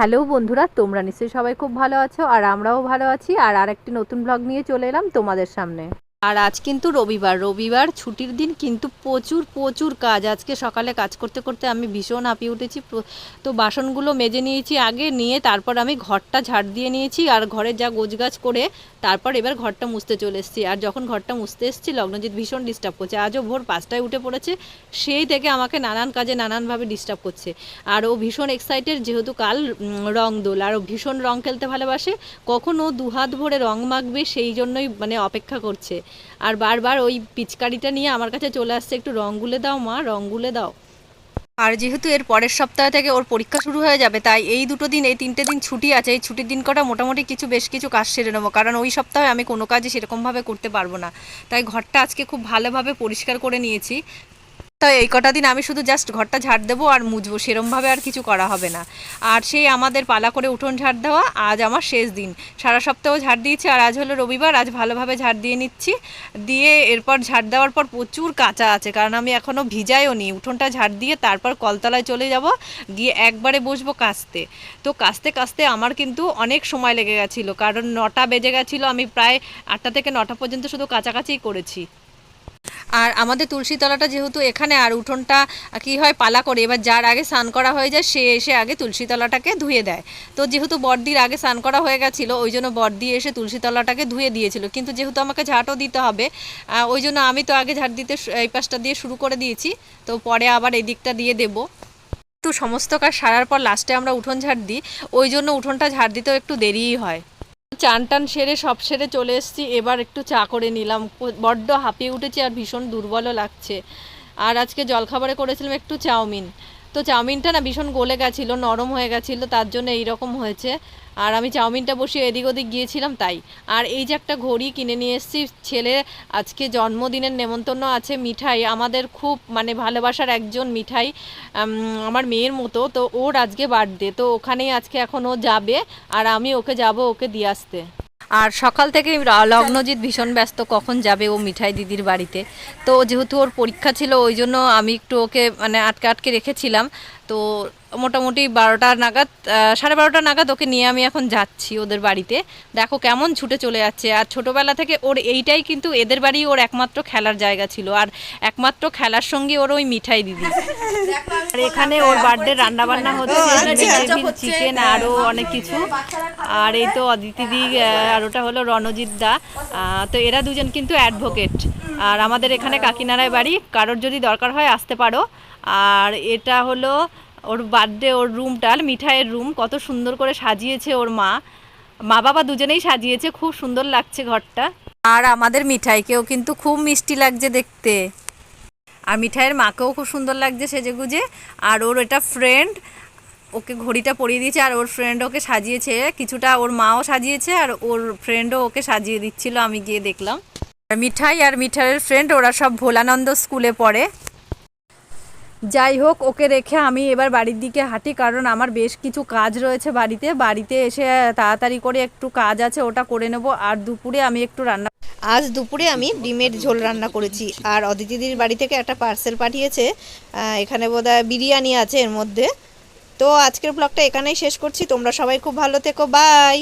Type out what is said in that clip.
Hello বন্ধুরা, তোমরা নিশ্চয়ই সবাই খুব ভালো আছো, আর আমরাও ভালো আছি, আর আরেকটি নতুন ব্লগ নিয়ে চলে এলাম তোমাদের সামনে। আর আজ কিন্তু রবিবার। রবিবার ছুটির দিন কিন্তু প্রচুর প্রচুর কাজ। আজকে সকালে কাজ করতে করতে আমি ভীষণ হাঁপিয়ে উঠেছি। তো বাসনগুলো মেজে নিয়েছি আগে, নিয়ে তারপর আমি ঘরটা ঝাড় দিয়ে নিয়েছি আর ঘরে যা গোছগাছ করে তারপর এবার ঘরটা মুছতে চলে এসেছি। আর যখন ঘরটা মুছতে এসেছি, লগ্নজিৎ ভীষণ ডিস্টার্ব করছে। আজও ভোর পাঁচটায় উঠে পড়েছে, সেই থেকে আমাকে নানান কাজে নানানভাবে ডিস্টার্ব করছে। আর ও ভীষণ এক্সাইটেড যেহেতু কাল রং দোল। আর ও ভীষণ রং খেলতে ভালোবাসে। কখনও দুহাত ভরে রং মাখবে, সেই জন্যই মানে অপেক্ষা করছে। আর বারবার ওই পিচকারিটা নিয়ে আমার কাছে চলে আসছে, একটু রং গুলে দাও মা রং গুলে দাও। আর যেহেতু এর পরের সপ্তাহ থেকে ওর পরীক্ষা শুরু হয়ে যাবে, তাই এই দুটো দিন, এই তিনটে দিন ছুটি আছে, এই ছুটির দিন কটা মোটামুটি কিছু বেশ কিছু কাজ সেরে নেব, কারণ ওই সপ্তাহে আমি কোনো কাজই সেরকমভাবে করতে পারব না। তাই ঘরটা আজকে খুব ভালোভাবে পরিষ্কার করে নিয়েছি। তাই এই কটা দিন আমি শুধু জাস্ট ঘরটা ঝাড় দেবো আর মুজবো, সেরমভাবে আর কিছু করা হবে না। আর সেই আমাদের পালা করে উঠোন ঝাড় দেওয়া, আজ আমার শেষ দিন। সারা সপ্তাহ ঝাড় দিয়েছি আর আজ হলো রবিবার, আজ ভালোভাবে ঝাড় দিয়ে নিচ্ছি। দিয়ে এরপর ঝাড় দেওয়ার পর প্রচুর কাঁচা আছে, কারণ আমি এখনও ভিজাইও নি। উঠোনটা ঝাড় দিয়ে তারপর কলতলায় চলে যাব, গিয়ে একবারে বসবো কাস্তে। তো কাস্তে কাস্তে আমার কিন্তু অনেক সময় লেগে গেছিল, কারণ নটা বেজে গেছিল, আমি প্রায় আটটা থেকে নটা পর্যন্ত শুধু কাছাকাছিই করেছি। আর আমাদের তুলসী তলাটা যেহেতু এখানে, আর উঠোনটা কি হয়, পালা করে। এবার যার আগে স্নান করা হয়ে যায়, সে এসে আগে তুলসী তলাটাকে ধুয়ে দেয়। তো যেহেতু বর্দির আগে স্নান করা হয়ে গেছিল, ওই জন্য বর্দি এসে তুলসী তলাটাকে ধুয়ে দিয়েছিল। কিন্তু যেহেতু আমাকে ঝাঁটও দিতে হবে ওই জন্য আমি তো আগে ঝাঁট দিতে এই পাশটা দিয়ে শুরু করে দিয়েছি। তো পরে আবার এই দিকটা দিয়ে দেবো। একটু সমস্ত কাজ সারার পর লাস্টে আমরা উঠোন ঝাড় দিই। ওই জন্য উঠোনটা ঝাড় দিতেও একটু দেরিই হয়। চান টান সেরে সব সেরে চলে এসেছি। এবার একটু চা করে নিলাম। বড্ড হাঁপিয়ে উঠেছি আর ভীষণ দুর্বলও লাগছে। আর আজকে জলখাবারে করেছিলাম একটু চাউমিন। তো চাউমিনটা না ভীষণ গলে গেছিল, নরম হয়ে গেছিল, তার জন্য এইরকম হয়েছে। আর আমি চাউমিনটা বসিয়ে এদিক ওদিক গিয়েছিলাম তাই। আর এই যে একটা ঘড়ি কিনে নিয়ে এসেছি, ছেলে আজকে জন্মদিনের নেমন্তন্ন আছে মিঠাই, আমাদের খুব মানে ভালোবাসার একজন মিঠাই আমার মেয়ের মতো, তো ওর আজকে বার্থডে তো ওখানেই আজকে এখন ও যাবে, আর আমি ওকে যাব ওকে দিয়ে আসতে। আর সকাল থেকে লগ্নজিৎ ভীষণ ব্যস্ত কখন যাবে ও মিঠাই দিদির বাড়িতে। তো যেহেতু ওর পরীক্ষা ছিল ওই জন্য আমি একটু ওকে মানে আটকে আটকে রেখেছিলাম। তো মোটামুটি বারোটা নাগাদ সাড়ে বারোটা নাগাদ ওকে নিয়ে আমি এখন যাচ্ছি ওদের বাড়িতে। দেখো কেমন ছুটে চলে যাচ্ছে। আর ছোটোবেলা থেকে ওর এইটাই কিন্তু এদের বাড়ি ওর একমাত্র খেলার জায়গা ছিল। আর একমাত্র খেলার সঙ্গে ওর ওই মিঠাই দিদি। আর এখানে ওর বার্থডে রান্না বান্না হচ্ছে চিকেন আরও অনেক কিছু। আর এই তো অদিতি দি আহ, আর ওটা হলো রণজিৎ দা। তো এরা দুজন কিন্তু অ্যাডভোকেট আর আমাদের এখানে কাকিনাড়ায় বাড়ি। কারোর যদি দরকার হয় আসতে পারো। আর এটা হলো ওর বার্থডে ওর রুমটা মিঠাইয়ের রুম কত সুন্দর করে সাজিয়েছে ওর মা। মা বাবা দুজনেই সাজিয়েছে। খুব সুন্দর লাগছে ঘরটা। আর আমাদের মিঠাইকেও কিন্তু খুব মিষ্টি লাগছে দেখতে। আর মিঠাইয়ের মাকেও খুব সুন্দর লাগছে সেজেগুজে। আর ওর এটা ফ্রেন্ড ওকে ঘড়িটা পরিয়ে দিয়েছে আর ওর ফ্রেন্ড ওকে সাজিয়েছে। কিছুটা ওর মাও সাজিয়েছে আর ওর ফ্রেন্ডও ওকে সাজিয়ে দিচ্ছিল, আমি গিয়ে দেখলাম। মিঠাই আর মিঠাইয়ের ফ্রেন্ড ওরা সব ভোলানন্দ স্কুলে পড়ে। যাই হোক, ওকে রেখে আমি এবার বাড়ির দিকে হাঁটি, কারণ আমার বেশ কিছু কাজ রয়েছে বাড়িতে। বাড়িতে এসে তাড়াতাড়ি করে একটু কাজ আছে, ওটা করে নেব। আর দুপুরে আমি একটু রান্না আজ দুপুরে আমি ডিমের ঝোল রান্না করেছি। আর অদিতিদির বাড়ি থেকে একটা পার্সেল পাঠিয়েছে। এখানে বোধহয় বিরিয়ানি আছে এর মধ্যে। তো আজকের ব্লগটা এখানেই শেষ করছি। তোমরা সবাই খুব ভালো থেকো। বাই